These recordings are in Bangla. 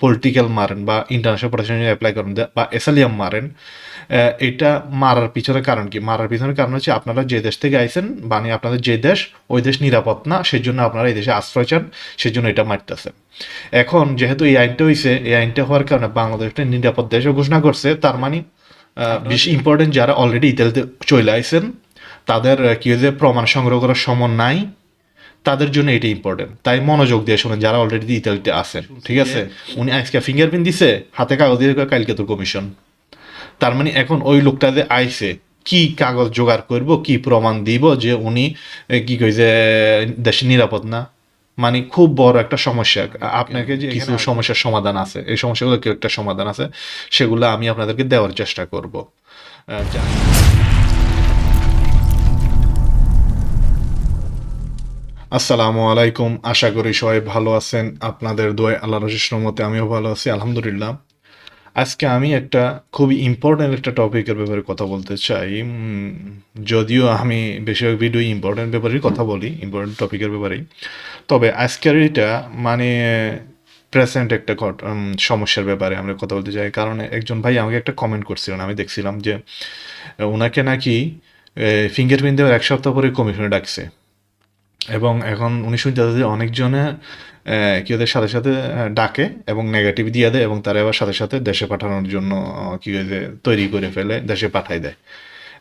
পলিটিক্যাল মারেন বা ইন্টারন্যাশনাল প্রোটেকশন অ্যাপ্লাই করেন বা এসালিয়াম মারেন এটা মারার পিছনে কারণ কি মারার পিছনে কারণ হচ্ছে আপনারা যে দেশ থেকে আইছেন মানে আপনাদের যে দেশ ওই দেশ নিরাপদ না সেজন্য আপনারা এই দেশে আশ্রয় চান সেজন্য এটা মারতেছেন এখন যেহেতু এই আইনটা হয়েছে এই আইনটা হওয়ার কারণে বাংলাদেশটা নিরাপদ দেশও ঘোষণা করছে তার মানে বেশি ইম্পর্টেন্ট যারা অলরেডি ইতালিতে চলে আইছেন তাদের কি হয়েছে প্রমাণ সংগ্রহ করার সময় নাই। তাদের জন্য এটা ইম্পর্টেন্ট তাই মনোযোগ দিয়ে শোনেন যারা অলরেডি ইতালিতে আছেন ঠিক আছে? উনি আজকে ফিঙ্গারপ্রিন্ট দিছে হাতে কাগজ দিয়ে কালকে তোর কমিশন তার মানে এখন ওই লোকটা যে আইসে কি কাগজ জোগাড় করব কি প্রমাণ দিব যে উনি কি কি যে দেশে নিরাপদ না? মানে খুব বড় একটা সমস্যা। আপনাকে যে কিছু সমস্যার সমাধান আছে এই সমস্যাগুলো কি একটা সমাধান আছে সেগুলো আমি আপনাদেরকে দেওয়ার চেষ্টা করব। আসসালামু আলাইকুম। আশা করি সবাই ভালো আছেন। আপনাদের দোয় আল্লাহ রশির মতে আমিও ভালো আছি, আলহামদুলিল্লাহ। আজকে আমি একটা খুবই ইম্পর্ট্যান্ট একটা টপিকের ব্যাপারে কথা বলতে চাই। যদিও আমি বেশিরভাগ ভিডিও ইম্পর্ট্যান্ট ব্যাপারেই কথা বলি ইম্পর্ট্যান্ট টপিকের ব্যাপারেই। তবে আজকের এটা মানে প্রেসেন্ট একটা সমস্যার ব্যাপারে আমরা কথা বলতে চাই। কারণ একজন ভাই আমাকে একটা কমেন্ট করছিলেন আমি দেখছিলাম যে ওনাকে নাকি ফিঙ্গারপ্রিন্ট দেওয়ার এক সপ্তাহ পরে কমিশনে ডাকছে। এবং এখন উনি শুনতে যে অনেকজনে কি ওদের সাথে সাথে ডাকে এবং নেগেটিভ দিয়ে দেয় এবং তারা আবার সাথে সাথে দেশে পাঠানোর জন্য কি হয়েছে তৈরি করে ফেলে, দেশে পাঠাই দেয়।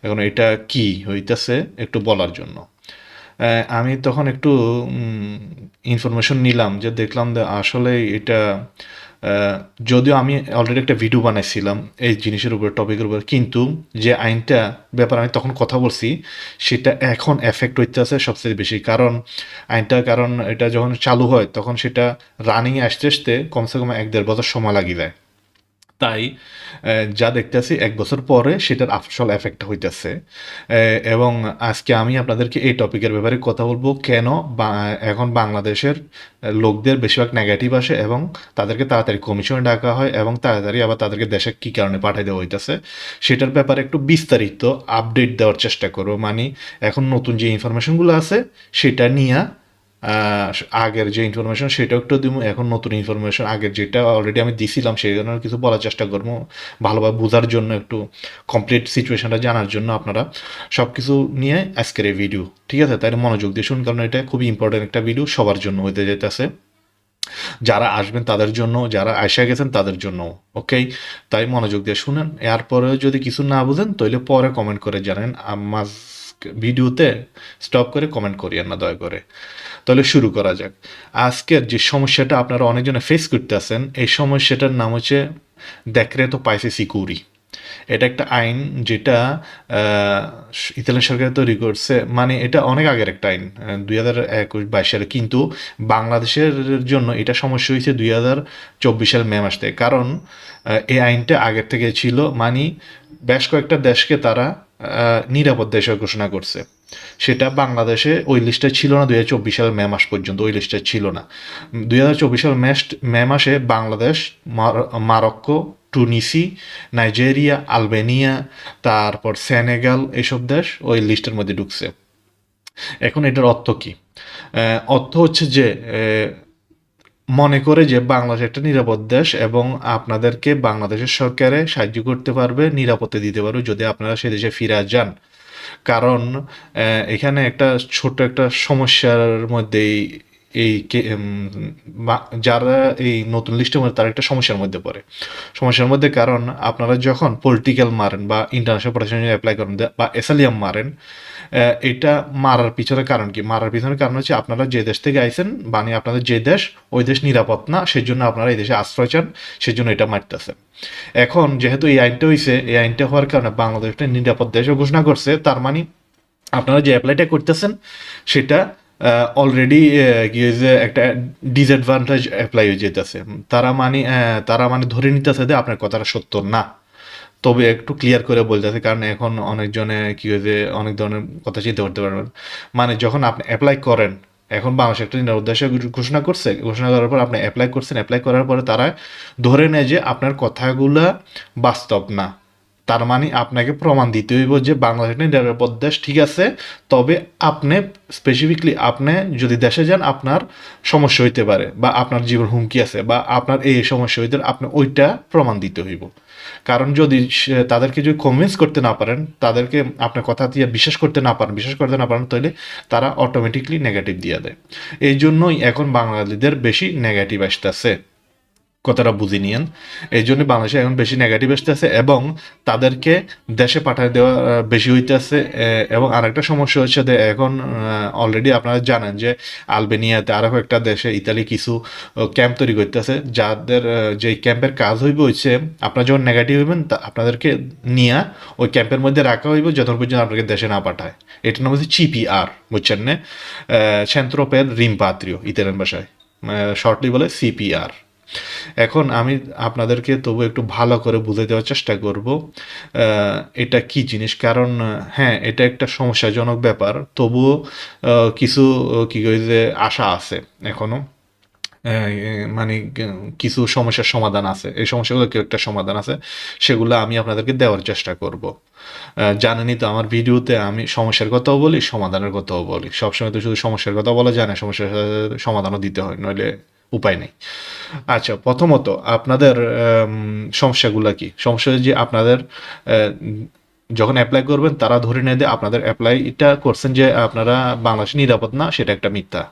এখন এটা কি হইতেছে একটু বলার জন্য। আমি তখন একটু ইনফরমেশন নিলাম যে দেখলাম যে আসলে এটা যদিও আমি অলরেডি একটা ভিডিও বানাইছিলাম এই জিনিসের উপর টপিকের উপর, কিন্তু যে আইনটা, ব্যাপারে আমি তখন কথা বলছি, সেটা এখন এফেক্ট হইতে আছে সবচেয়ে বেশি। কারণ আইনটা, কারণ এটা যখন চালু হয়, তখন সেটা রানিংয়ে আসতে আসতে কমসে কম এক দেড় বছর সময় লাগিয়ে যায়। তাই যা দেখতেছি এক বছর পরে সেটার আসল এফেক্টটা হইতেছে। এবং আজকে আমি আপনাদেরকে এই টপিকের ব্যাপারে কথা বলব কেন এখন বাংলাদেশের লোকদের বেশিরভাগ নেগেটিভ আসে এবং তাদেরকে তাড়াতাড়ি কমিশনে ডাকা হয় এবং তাড়াতাড়ি আবার তাদেরকে দেশে কী কারণে পাঠিয়ে দেওয়া হইতেছে, সেটার ব্যাপারে একটু বিস্তারিত আপডেট দেওয়ার চেষ্টা করব। মানে এখন নতুন যে ইনফরমেশনগুলো আছে, সেটা নিয়ে আগের যে ইনফরমেশন সেটাও একটু দিব এখন নতুন ইনফরমেশন আগের যেটা অলরেডি আমি দিছিলাম, সেই জন্য কিছু বলার চেষ্টা করব। ভালোভাবে বোঝার জন্য একটু কমপ্লিট সিচুয়েশনটা জানার জন্য আপনারা সব কিছু নিয়ে আজকের এই ভিডিও ঠিক আছে? তাই মনোযোগ দিয়ে শুনুন, কারণ এটা খুবই ইম্পর্টেন্ট একটা ভিডিও সবার জন্য হইতে যেতেছে যারা আসবেন তাদের জন্য, যারা আসা গেছেন তাদের জন্য ওকে তাই মনোযোগ দিয়ে শুনেন। এরপরে যদি কিছু না বুঝেন, তাহলে পরে কমেন্ট করে জানেন। আমার ভিডিওতে স্টপ করে কমেন্ট করিয়েন না, দয়া করে। তাহলে শুরু করা যাক। আজকের যে সমস্যাটা আপনারা অনেকজনে ফেস করতেছেন, এই সমস্যাটার নাম হচ্ছে দেখরে তো পাইসে সিকুরি এটা একটা আইন যেটা ইতালিয়ান সরকার তৈরি করছে মানে এটা অনেক আগের একটা আইন দুই হাজার একুশ বাইশ সালে। কিন্তু বাংলাদেশের জন্য এটা সমস্যা হয়েছে দুই হাজার চব্বিশ সাল মে মাস থেকে। কারণ এই আইনটা আগের থেকে ছিল মানে বেশ কয়েকটা দেশকে তারা নিরাপদ দেশে ঘোষণা করছে। সেটা বাংলাদেশে ওই লিস্টে ছিল না, দুই হাজার চব্বিশ সালের মে মাস পর্যন্ত ওই লিস্টে ছিল না। দুই হাজার চব্বিশ সাল মে মাসে বাংলাদেশ, মার- মারক্কো, টুনিসি, নাইজেরিয়া, আলবেনিয়া, তারপর সেনেগাল এইসব দেশ ওই লিস্টের মধ্যে ঢুকছে। এখন এটার অর্থ কি? অর্থ হচ্ছে যে মনে করে যে বাংলাদেশ একটা নিরাপদ দেশ এবং আপনাদেরকে বাংলাদেশের সরকারে সাহায্য করতে পারবে, নিরাপত্তা দিতে পারবে যদি আপনারা সে দেশে ফিরে যান। কারণ এখানে একটা ছোট একটা সমস্যার মধ্যেই এই যারা এই নতুন লিস্টের মধ্যে, তারা একটা সমস্যার মধ্যে পড়ে। সমস্যার মধ্যে কারণ, আপনারা যখন পলিটিক্যাল মারেন বা ইন্টারন্যাশনাল প্রোটেকশন অ্যাপ্লাই করেন, বা এসালিয়াম মারেন এটা মারার পিছনে কারণ কি? মারার পিছনে কারণ হচ্ছে আপনারা যে দেশ থেকে আইছেন মানে আপনাদের যে দেশ, ওই দেশ নিরাপদ না, সেজন্য আপনারা এই দেশে আশ্রয় চান, সেজন্য এটা মারতেছেন। এখন যেহেতু এই আইনটা হয়েছে এই আইনটা হওয়ার কারণে বাংলাদেশটা নিরাপদ দেশও ঘোষণা করছে, তার মানে আপনারা যে অ্যাপ্লাইটা করতেছেন, সেটা অলরেডি কি হয়েছে, একটা ডিসঅ্যাডভান্টেজ অ্যাপ্লাই হয়ে যেতেছে। তারা মানে তারা মানে ধরে নিতেছে যে আপনার কথাটা সত্য না। তবে একটু ক্লিয়ার করে বলতেছে, কারণ এখন অনেকজনে, কি হয়েছে, অনেক ধরনের কথা চিন্তা করতে পারবেন মানে যখন আপনি অ্যাপ্লাই করেন, এখন বাংলাদেশ একটা নিরাপদ দেশে ঘোষণা করছে। ঘোষণা করার পর আপনি অ্যাপ্লাই করছেন। অ্যাপ্লাই করার পরে তারা ধরে নেয় যে আপনার কথাগুলা বাস্তব না। তার মানে আপনাকে প্রমাণ দিতে হইব যে বাংলাদেশ নিরাপদ দেশ, ঠিক আছে? তবে আপনি স্পেসিফিকলি আপনি যদি দেশে যান, আপনার সমস্যা হইতে পারে বা আপনার জীবন হুমকি আছে বা আপনার এই সমস্যা হইতে আপনি ওইটা প্রমাণ দিতে হইব। কারণ যদি তাদেরকে যদি কনভিন্স করতে না পারেন, তাদেরকে আপনার কথা দিয়ে বিশ্বাস করতে না পারেন, বিশ্বাস করতে না পারেন তাহলে তারা অটোমেটিকলি নেগেটিভ দিয়ে দেয়। এই জন্যই এখন বাঙালিদের বেশি নেগেটিভ আসতেছে। কথাটা বুঝে নিয়েন। এই জন্য বাংলাদেশে এখন বেশি নেগেটিভ আসতেছে এবং তাদেরকে দেশে পাঠিয়ে দেওয়া বেশি হইতেছে এবং আরেকটা সমস্যা হচ্ছে যে এখন অলরেডি আপনারা জানেন যে আলবেনিয়াতে আরও একটা দেশে ইতালি কিছু ক্যাম্প তৈরি করতেছে, যাদের যে ক্যাম্পের কাজ হইবে হচ্ছে, আপনারা যখন নেগেটিভ হইবেন আপনাদেরকে নিয়ে ওই ক্যাম্পের মধ্যে রাখা হইবে যতক্ষণ পর্যন্ত আপনাকে দেশে না পাঠায়। এটার নাম হচ্ছে চিপিআর বুঝছেন না? সেন্ট্রোপের রিমপাত্রিও ইতালিয়ান ভাষায়। শর্টলি বলে সিপিআর এখন আমি আপনাদেরকে তবু একটু ভালো করে বুঝে দেওয়ার চেষ্টা করব এটা কি জিনিস? কারণ হ্যাঁ এটা একটা সমস্যাজনক ব্যাপার। তবুও কিছু কি যে আশা আছে এখনও। আহ, মানে কিছু সমস্যার সমাধান আছে। এই সমস্যাগুলো কেউ একটা সমাধান আছে সেগুলো আমি আপনাদেরকে দেওয়ার চেষ্টা করব। জানেনই তো আমার ভিডিওতে আমি সমস্যার কথাও বলি সমাধানের কথাও বলি। সবসময় তো শুধু সমস্যার কথা বলা যায় না সমস্যার সাথে সমাধানও দিতে হয় নইলে উপায় নেই। আচ্ছা প্রথমত আপনাদের সমস্যাগুলো কি? সমস্যা যে আপনাদের যখন অ্যাপ্লাই করবেন, তারা ধরে নেয় যে আপনাদের অ্যাপ্লাইটা করছেন যে আপনারা বাংলাদেশ নিরাপদ না, সেটা একটা মিথ্যা।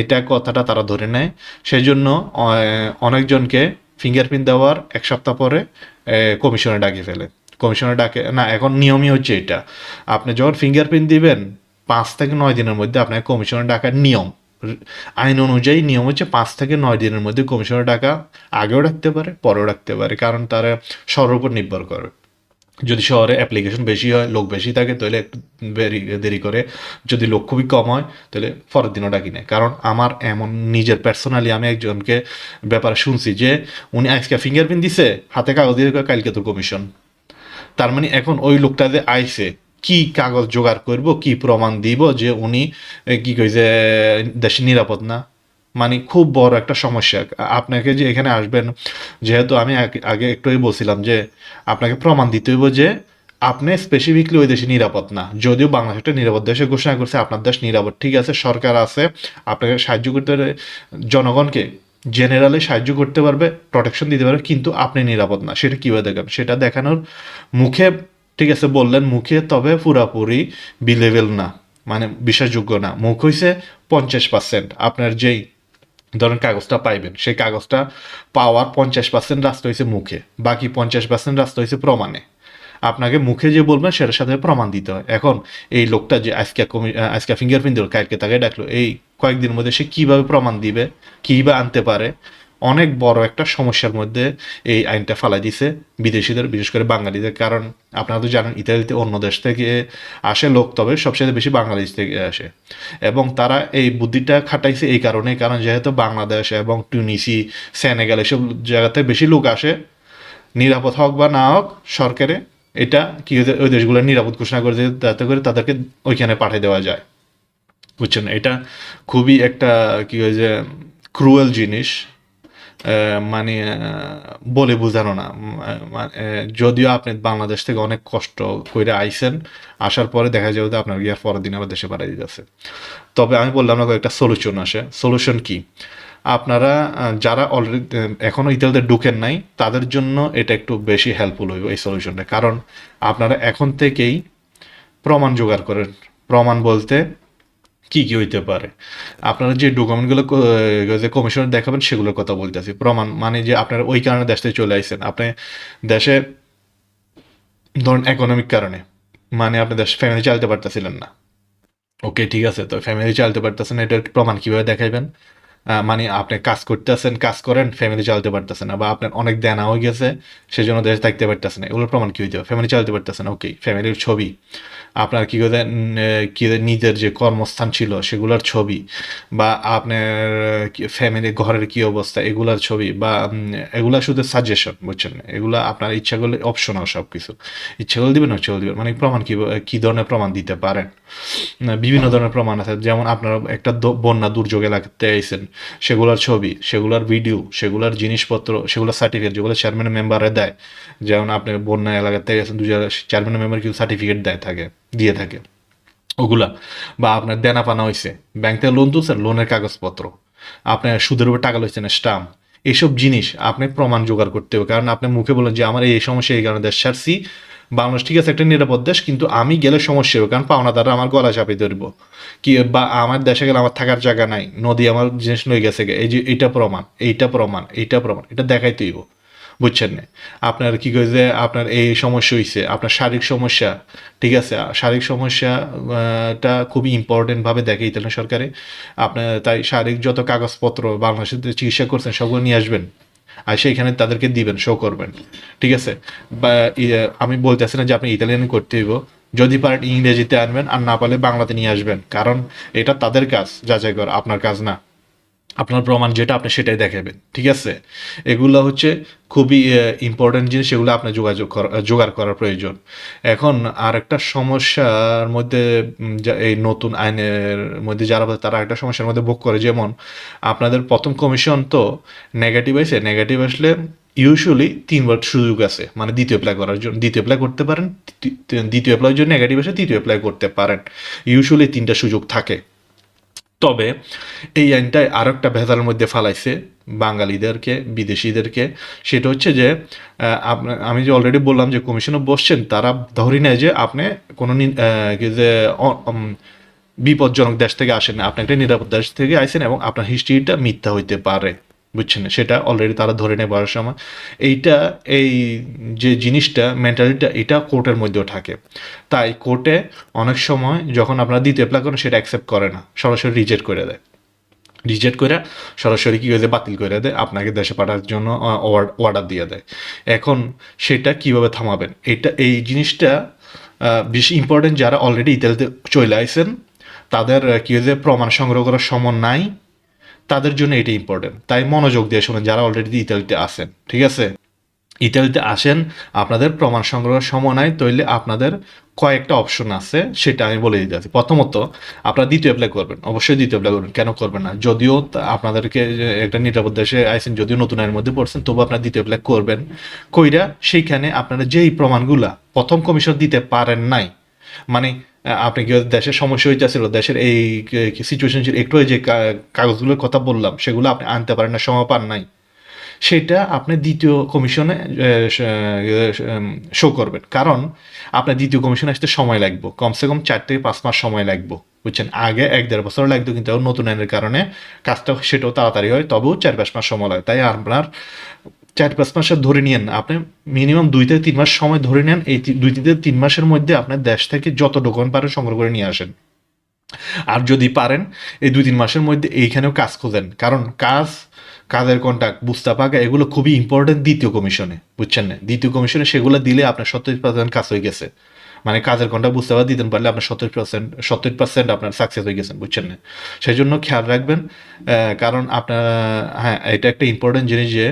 এটা কথাটা তারা ধরে নেয়। সেই জন্য অনেকজনকে ফিঙ্গারপ্রিন্ট দেওয়ার এক সপ্তাহ পরে কমিশনে ডাকে ফেলে। কমিশনে ডাকে, না, এখন নিয়মই হচ্ছে এটা। আপনি যখন ফিঙ্গারপ্রিন্ট দিবেন, পাঁচ থেকে নয় দিনের মধ্যে আপনাকে কমিশনে ডাকার নিয়ম। আইন অনুযায়ী নিয়ম হচ্ছে পাঁচ থেকে নয় দিনের মধ্যে কমিশনের টাকা আগেও রাখতে পারে, পরেও রাখতে পারে, কারণ তারা শহরের উপর নির্ভর করে। যদি শহরে অ্যাপ্লিকেশন বেশি হয়, লোক বেশি থাকে, তাহলে একটু দেরি করে। যদি লোক খুবই কম হয়, তাহলে পরের দিনও ডাকি নেয় কারণ আমার এমন নিজের পার্সোনালি আমি একজনকে ব্যাপারে শুনছি যে উনি আজকে ফিঙ্গারপ্রিন্ট দিছে, হাতে কাগজ দিয়ে কালকে তোর কমিশন তার মানে এখন ওই লোকটা যে আইছে কি কাগজ জোগাড় করব, কি প্রমাণ দিব যে উনি কি কই যে, দেশে নিরাপদ না? মানে খুব বড় একটা সমস্যা। আপনাকে যে এখানে আসবেন, যেহেতু আমি আগে- একটুই বলছিলাম যে আপনাকে প্রমাণ দিতে হইব যে আপনি স্পেসিফিকলি ওই দেশে নিরাপদ না। যদিও বাংলাদেশ একটা নিরাপদ দেশে ঘোষণা করছে, আপনার দেশ নিরাপদ, ঠিক আছে, সরকার আছে, আপনাকে সাহায্য করতে পারে, জনগণকে জেনারেলি সাহায্য করতে পারবে প্রোটেকশন দিতে পারবে, কিন্তু আপনি নিরাপদ না। সেটা কীভাবে দেখান সেটা দেখানোর মুখে ঠিক আছে, বললেন মুখে, তবে পুরাপুরি বিলেভেল না মানে বিশ্বাসযোগ্য না। মুখ হইছে পঞ্চাশ পার্সেন্ট আপনার যেই ধরেন কাগজটা পাইবেন, সেই কাগজটা পাওয়ার পঞ্চাশ পার্সেন্ট রাস্তা হয়েছে মুখে, বাকি পঞ্চাশ পার্সেন্ট রাস্তা হয়েছে প্রমাণে। আপনাকে মুখে যে বলবেন, সেটার সাথে প্রমাণ দিতে হয়। এখন এই লোকটা যে আজকে আজকে ফিঙ্গারপ্রিন্ট দিল, কালকে তাকে ডাকলো, এই কয়েকদিনের মধ্যে সে কীভাবে প্রমাণ দিবে কীভাবে আনতে পারে? অনেক বড় একটা সমস্যার মধ্যে এই আইনটা ফালাই দিছে বিদেশিদের, বিশেষ করে বাঙালিদের। কারণ আপনারা তো জানেন, ইতালিতে অন্য দেশ থেকে আসে লোক, তবে সবচেয়ে বেশি বাংলাদেশ থেকে আসে। এবং তারা এই বুদ্ধিটা খাটাইছে এই কারণে কারণ যেহেতু বাংলাদেশ এবং টুনিসি, সেনেগাল এসব জায়গাতে বেশি লোক আসে, নিরাপদ হোক বা না হোক, সরকারে এটা কি ওই দেশগুলো নিরাপদ ঘোষণা করে দিয়ে, যাতে করে তাদেরকে ওইখানে পাঠিয়ে দেওয়া যায়। বুঝছেন? এটা খুবই একটা কি হয়েছে, ক্রুয়েল জিনিস। মানে বলে বোঝানো না। যদিও আপনি বাংলাদেশ থেকে অনেক কষ্ট করে আইছেন, আসার পরে দেখা যাবে আপনার গিয়ার পরের দিন আবার দেশে পাঠিয়ে দিতেছে। তবে আমি বললাম না একটা সলিউশন আসে। সলিউশন কি? আপনারা যারা অলরেডি এখনও ইতালিতে ঢুকেন নাই, তাদের জন্য এটা একটু বেশি হেল্পফুল হইব এই সলিউশনটা কারণ আপনারা এখন থেকেই প্রমাণ জোগাড় করেন। প্রমাণ বলতে কি কি হইতে পারে? আপনারা যে ডকুমেন্টগুলো যে কমিশনে দেখাবেন, সেগুলোর কথা বলতেছি। প্রমাণ মানে যে আপনারা ওই কারণে দেশ থেকে চলে আসছেন আপনি দেশে, ধরুন ইকোনমিক কারণে মানে আপনি দেশ ফ্যামিলি চালাতে পারতেছিলেন না। ওকে ঠিক আছে, তো ফ্যামিলি চালাতে পারতেছেন এটার প্রমাণ কীভাবে দেখাইবেন? মানে আপনি কাজ করতেছেন, কাজ করেন ফ্যামিলি চালাতে পারতেছেন না, বা আপনার অনেক দেনা হয়ে গেছে, সেজন্য দেশে থাকতে পারতেছেন না। এগুলোর প্রমাণ কি হইতে হবে ফ্যামিলি চালাতে পারতেছেন ওকে ফ্যামিলির ছবি। আপনার কি কি নিজের যে কর্মস্থান ছিল সেগুলোর ছবি বা আপনার ফ্যামিলি ঘরের কি অবস্থা এগুলার ছবি বা এগুলা শুধু সাজেশন বুঝছেন? এগুলা আপনার ইচ্ছা করলে অপশনাল সব কিছু ইচ্ছা করলে দিবেন, ইচ্ছা করলে দিবেন। মানে প্রমাণ কি কি ধরনের প্রমাণ দিতে পারেন? বিভিন্ন ধরনের প্রমাণ আছে। যেমন আপনারা একটা বন্যা দুর্যোগ এলাকাতে আইছেন, সেগুলোর ছবি, সেগুলোর ভিডিও সেগুলোর জিনিসপত্র, সেগুলোর সার্টিফিকেট যেগুলো চেয়ারম্যান মেম্বারে দেয়। যেমন আপনি বন্যা এলাকাতে গেছেন দু চেয়ারম্যান মেম্বার কিছু সার্টিফিকেট দেয় থাকে। দিয়ে থাকে। ওগুলা বা আপনার দেনা পানা হয়েছে ব্যাংক থেকে লোন তুলছেন লোনের কাগজপত্র। আপনার সুদের উপর টাকা লইছেন স্টাম্প এইসব জিনিস আপনি প্রমাণ জোগাড় করতে হবে। কারণ আপনি মুখে বলেন যে, আমার এই সমস্যা এই কারণে দেশ ছাড়ছি। বাংলাদেশ ঠিক আছে, একটা নিরাপদ দেশ, কিন্তু আমি গেলে সমস্যা হবে। কারণ পাওনা দ্বারা আমার গলা চাপে ধরবো। কি, বা আমার দেশে গেলে আমার থাকার জায়গা নাই। নদী আমার জিনিস লই গেছে। এই যে, এইটা প্রমাণ এইটা প্রমাণ এইটা প্রমাণ, এটা দেখাইতে হইব। বুঝছেন না? আপনার কি কই যে আপনার এই সমস্যা হয়েছে আপনার শারীরিক সমস্যা ঠিক আছে? শারীরিক সমস্যা আহ, টা খুবই ইম্পর্টেন্টভাবে দেখে ইতালি সরকারে। আপনার তাই শারীরিক যত কাগজপত্র বাংলাদেশে চিকিৎসা করছেন সবগুলো নিয়ে আসবেন। আর সেইখানে তাদেরকে দিবেন শো করবেন। ঠিক আছে? বা আমি বলতেছি না যে আপনি ইতালিয়ান করতে হইব। যদি পারেন ইংরেজিতে আনবেন আর না পারলে বাংলাতে নিয়ে আসবেন। কারণ এটা তাদের কাজ যাচাই কর আপনার কাজ না। আপনার প্রমাণ যেটা আপনি সেটাই দেখাবেন, ঠিক আছে? এগুলো হচ্ছে খুবই ইম্পর্টেন্ট জিনিস, এগুলো আপনার যোগাযোগ করা- জোগাড় করার প্রয়োজন। এখন আর একটা সমস্যার মধ্যে এই নতুন আইনের মধ্যে যারা তারা একটা সমস্যার মধ্যে ভোগ করে। যেমন আপনাদের প্রথম কমিশন তো নেগেটিভ আছে নেগেটিভ আসলে ইউজুয়ালি তিনবার সুযোগ আছে মানে দ্বিতীয় অ্যাপ্লাই করার জন্য। দ্বিতীয় অ্যাপ্লাই করতে পারেন দ্বিতীয় অ্যাপ্লাই জন্য নেগেটিভ আসে, তৃতীয় অ্যাপ্লাই করতে পারেন। ইউজুয়ালি তিনটা সুযোগ থাকে। তবে এই আইনটাই আর একটা ভেজালের মধ্যে ফালাইছে বাঙালিদেরকে, বিদেশিদেরকে। সেটা হচ্ছে যে আমি যে অলরেডি বললাম যে কমিশনে বসছেন, তারা ধরি নেয় যে আপনি কোনো যে বিপজ্জনক দেশ থেকে আসেন আপনি একটা নিরাপদ দেশ থেকে আসেন এবং আপনার হিস্ট্রিটা মিথ্যা হইতে পারে। বুঝছেন? সেটা অলরেডি তারা ধরে নেয় বলার সময়। এইটা, এই যে জিনিসটা মেন্টালিটিটা এটা কোর্টের মধ্যেও থাকে। তাই কোর্টে অনেক সময় যখন আপনারা দ্বিতীয় অ্যাপ্লাই করেন, সেটা অ্যাকসেপ্ট করে না। সরাসরি রিজেক্ট করে দেয়। রিজেক্ট করে সরাসরি কি হয়েছে বাতিল করে দেয়। আপনাকে দেশে পাঠার জন্য অর্ডার দিয়ে দেয়। এখন সেটা কীভাবে থামাবেন? এটা, এই জিনিসটা বেশি ইম্পর্টেন্ট যারা অলরেডি ইতালিতে চলে আইসেন তাদের কি হয়েছে প্রমাণ সংগ্রহ করার সময় নাই। তাদের জন্য এটা ইম্পর্টেন্ট তাই মনোযোগ দিয়ে শোনেন যারা অলরেডি ইতালিতে আসেন ঠিক আছে? ইতালিতে আসেন, আপনাদের প্রমাণ সংগ্রহের সময় নাই, তৈলে আপনাদের কয়েকটা অপশন আছে, সেটা আমি বলে দিতে আছি প্রথমত, আপনারা দ্বিতীয় অ্যাপ্লাই করবেন, অবশ্যই দ্বিতীয় অ্যাপ্লাই করবেন, কেন করবেন না? যদিও আপনাদেরকে একটা নিরাপদ দেশে আইসেন যদিও নতুন আইনের মধ্যে পড়ছেন, তবু আপনারা দ্বিতীয় অ্যাপ্লাই করবেন। কইরা সেইখানে আপনারা যেই প্রমাণগুলা প্রথম কমিশন দিতে পারেন নাই মানে আপনি কি দেশের সমস্যা হইতেছিল? দেশের এই সিচুয়েশন ছিল একটু যে কাগজগুলোর কথা বললাম, সেগুলো আপনি আনতে পারেন না, সময় পান নাই। সেটা আপনি দ্বিতীয় কমিশনে শো করবেন। কারণ, আপনার দ্বিতীয় কমিশনে আসতে সময় লাগবে। কমসে কম চার থেকে পাঁচ মাস সময় লাগবে, বুঝছেন? আগে এক দেড় বছর লাগতো কিন্তু নতুন আইনের কারণে কাজটা সেটাও তাড়াতাড়ি হয়, তবেও চার পাঁচ মাস সময় লাগে। তাই আপনার চার পাঁচ মাসের ধরে নিয়েন, আপনি মিনিমাম দুই থেকে তিন মাস সময় ধরে নেন, এই দুই থেকে তিন মাসের মধ্যে আপনার দেশ থেকে যত ডকুমেন্ট পারেন সংগ্রহ করে নিয়ে আসেন। আর যদি পারেন, এই দুই তিন মাসের মধ্যে এইখানেও কাজ খোঁজেন। কারণ কাজ, কাজের কন্ট্যাক্ট বুঝতে পাকা, এগুলো খুবই ইম্পর্টেন্ট দ্বিতীয় কমিশনে বুঝছেন না? দ্বিতীয় কমিশনে সেগুলো দিলে আপনার সত্যি পার্সেন্ট কাজ হয়ে গেছে। মানে কাজের ঘণ্টা বুঝতে পারা দিতে পারলে আপনার সত্তর পার্সেন্ট সত্তর পার্সেন্ট আপনার সাকসেস হয়ে গেছেন, বুঝছেন না? সেই জন্য খেয়াল রাখবেন কারণ আপনার হ্যাঁ এটা একটা ইম্পর্টেন্ট জিনিস যে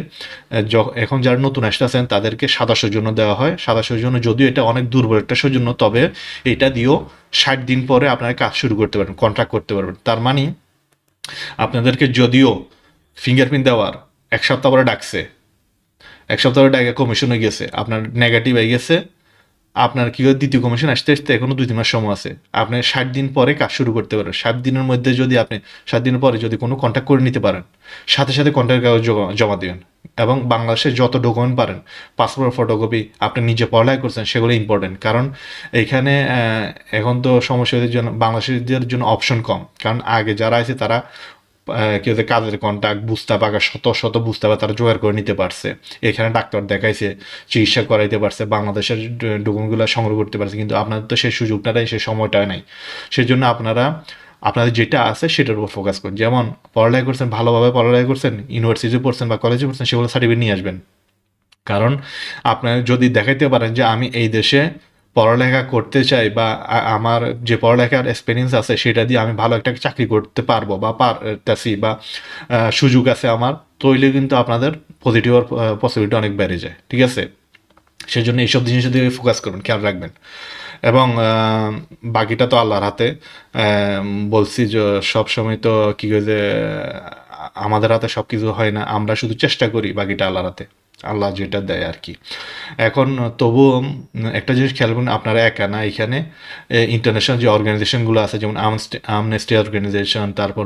এখন যারা নতুন আসতেছেন, তাদেরকে সাদা সৌজন্য দেওয়া হয়। সাদা সৌজন্য যদিও এটা অনেক দুর্বল একটা সৌজন্য তবে এটা দিয়েও ষাট দিন পরে আপনারা কাজ শুরু করতে পারবেন কন্ট্রাক্ট করতে পারবেন। তার মানে আপনাদেরকে যদিও ফিঙ্গারপ্রিন্ট দেওয়ার এক সপ্তাহ পরে ডাকছে, এক সপ্তাহ পরে ডাকে কমিশনে গেছে, আপনার নেগেটিভ হয়ে গেছে আপনার কি দ্বিতীয় কমিশন আসতে আসতে এখনও দুই, তিন মাস সময় আছে। আপনি ষাট দিন পরে কাজ শুরু করতে পারেন সাত দিনের মধ্যে যদি আপনি সাত দিনের পরে যদি কোনো কন্ট্যাক্ট করে নিতে পারেন, সাথে সাথে কন্ট্যাক্ট কাগজ জমা- দিবেন এবং বাংলাদেশের যত ডকুমেন্ট পারেন পাসপোর্ট ফটোকপি আপনি নিজে পড়ালেখা করছেন, সেগুলো ইম্পর্টেন্ট কারণ এখানে এখন তো সমস্যাদের জন্য বাংলাদেশিদের জন্য অপশন কম। কারণ আগে যারা আছে তারা আহ, কি হচ্ছে কাজের কন্ট্যাক্ট বুঝতে পাকা শত শত বুঝতে পারে তারা জোগাড় করে নিতে পারছে। এখানে ডাক্তার দেখাইছে চিকিৎসা করাইতে পারছে বাংলাদেশের ডকুমেন্টগুলো সংগ্রহ করতে পারছে কিন্তু আপনাদের তো সেই সুযোগটা নেই সেই সময়টা নাই। সেজন্য আপনারা আপনাদের যেটা আছে সেটার উপর ফোকাস করুন। যেমন পড়ালেখা করছেন ভালোভাবে পড়ালেখা করছেন ইউনিভার্সিটি পড়ছেন বা কলেজে পড়ছেন সেগুলো সার্টিফিকেট নিয়ে আসবেন। কারণ আপনার যদি দেখাইতে পারেন যে আমি এই দেশে পড়ালেখা করতে চাই বা আমার যে পড়ালেখার এক্সপিরিয়েন্স আছে, সেটা দিয়ে আমি ভালো একটা চাকরি করতে পারব বা পারতেছি বা সুযোগ আছে আমার তৈলে কিন্তু আপনাদের পজিটিভ পসিবিলিটি অনেক বেড়ে যায়, ঠিক আছে? সেই জন্য এইসব জিনিসের দিকে ফোকাস করবেন, খেয়াল রাখবেন। এবং বাকিটা তো আল্লাহর হাতে বলছি যে সব সময় তো কি যে আমাদের হাতে সব কিছু হয় না, আমরা শুধু চেষ্টা করি বাকিটা আল্লাহর হাতে। আল্লাহ যেটা দেয় আর কি। এখন উম, একটা জিনিস খেয়াল করুন আপনারা একা না এখানে ইন্টারন্যাশনাল যে অর্গানাইজেশনগুলো আছে যেমন আমনেস্টি অর্গানাইজেশন তারপর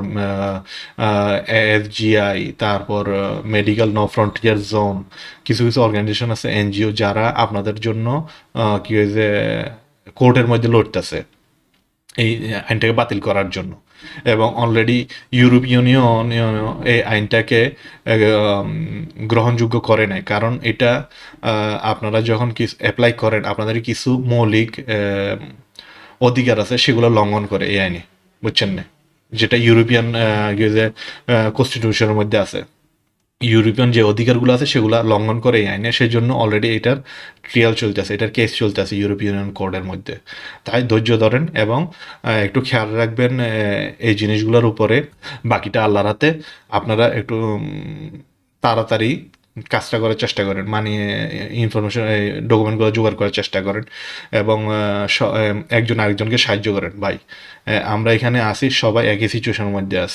এফজিআই তারপর মেডিকেল নো ফ্রন্টিয়ার জোন কিছু কিছু অর্গানাইজেশন আছে এনজিও যারা আপনাদের জন্য কি হয়েছে কোর্টের মধ্যে লড়তেছে। এই আইনটাকে বাতিল করার জন্য। এবং অলরেডি ইউরোপ ইউনিয়ন এই আইনটাকে গ্রহণযোগ্য করে নেয় কারণ এটা আপনারা যখন কিছু অ্যাপ্লাই করেন, আপনাদের কিছু মৌলিক অধিকার আছে, সেগুলো লঙ্ঘন করে এই আইনে। বুঝছেন না? যেটা ইউরোপিয়ান কনস্টিটিউশনের মধ্যে আছে। ইউরোপিয়ান যে অধিকারগুলো আছে সেগুলো লঙ্ঘন করে এই আইনে সেই জন্য অলরেডি এটার ট্রিয়াল চলতেছে এটার কেস চলতে চলতেছে ইউরোপিয়ান কোর্টের মধ্যে। তাই ধৈর্য ধরেন এবং একটু খেয়াল রাখবেন এই জিনিসগুলোর উপরে। বাকিটা আল্লাহর হাতে আপনারা একটু তাড়াতাড়ি কাজটা করার চেষ্টা করেন মানে ইনফরমেশন ডকুমেন্টগুলো জোগাড় করার চেষ্টা করেন এবং একজন আরেকজনকে সাহায্য করেন। ভাই আমরা এখানে আসি সবাই একই সিচুয়েশনের মধ্যে আহ,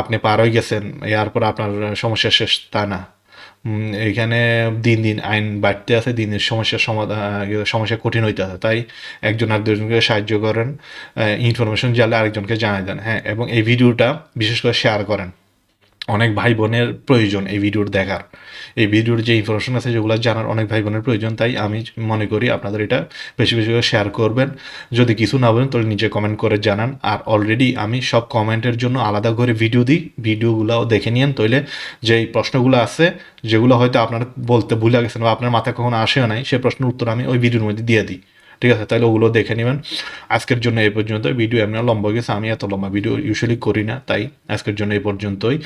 আপনি পার হয়ে গেছেন। এরপর আপনার সমস্যা শেষ, তা না। এখানে দিন দিন আইন বাড়তে আছে, দিন দিন সমস্যার সমাধান সমস্যা কঠিন হইতে আছে। তাই একজন আরেকজনকে সাহায্য করেন ইনফরমেশন জানলে আরেকজনকে জানাই দেন হ্যাঁ। এবং এই ভিডিওটা বিশেষ করে শেয়ার করেন। অনেক ভাই বোনের প্রয়োজন এই ভিডিওর দেখার। এই ভিডিওর যে ইনফরমেশন আছে, যেগুলো জানার অনেক ভাই বোনের প্রয়োজন, তাই আমি মনে করি আপনাদের এটা বেশি বেশি করে শেয়ার করবেন। যদি কিছু না বলেন, তাহলে নিচে কমেন্ট করে জানান। আর অলরেডি আমি সব কমেন্টের জন্য আলাদা করে ভিডিও দিই। ভিডিওগুলোও দেখে নিন তাহলে যে এই প্রশ্নগুলো আছে, যেগুলো হয়তো আপনার বলতে ভুলে গেছেন বা আপনার মাথায় কখনো আসেও নাই সেই প্রশ্নের উত্তর আমি ওই ভিডিওর মধ্যে দিয়ে দিই। ঠিক আছে, তাহলে ওগুলো দেখে নেবেন। আজকের জন্য এই পর্যন্ত ভিডিও এমনি লম্বা গেছে, আমি এত লম্বা ভিডিও ইউজুয়ালি করি না, তাই আজকের জন্য এই পর্যন্তই।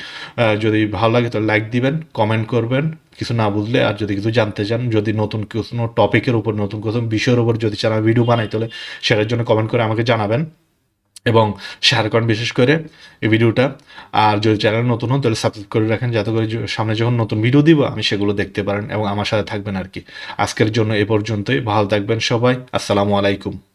যদি ভালো লাগে তাহলে লাইক দিবেন কমেন্ট করবেন, কিছু না বুঝলে আর যদি কিছু জানতে চান, যদি নতুন কোনো টপিকের উপর, নতুন কোনো বিষয়ের উপর যদি চান ভিডিও বানাই তাহলে সেটার জন্য কমেন্ট করে আমাকে জানাবেন। এবং শেয়ার করেন বিশেষ করে এই ভিডিওটা আর যদি চ্যানেল নতুন হন, তাহলে সাবস্ক্রাইব করে রাখেন, যাতে করে সামনে যখন নতুন ভিডিও দিব, আমি সেগুলো দেখতে পারেন এবং আমার সাথে থাকবেন আর কি। আজকের জন্য এ পর্যন্তই। ভালো থাকবেন সবাই। আসসালামু আলাইকুম।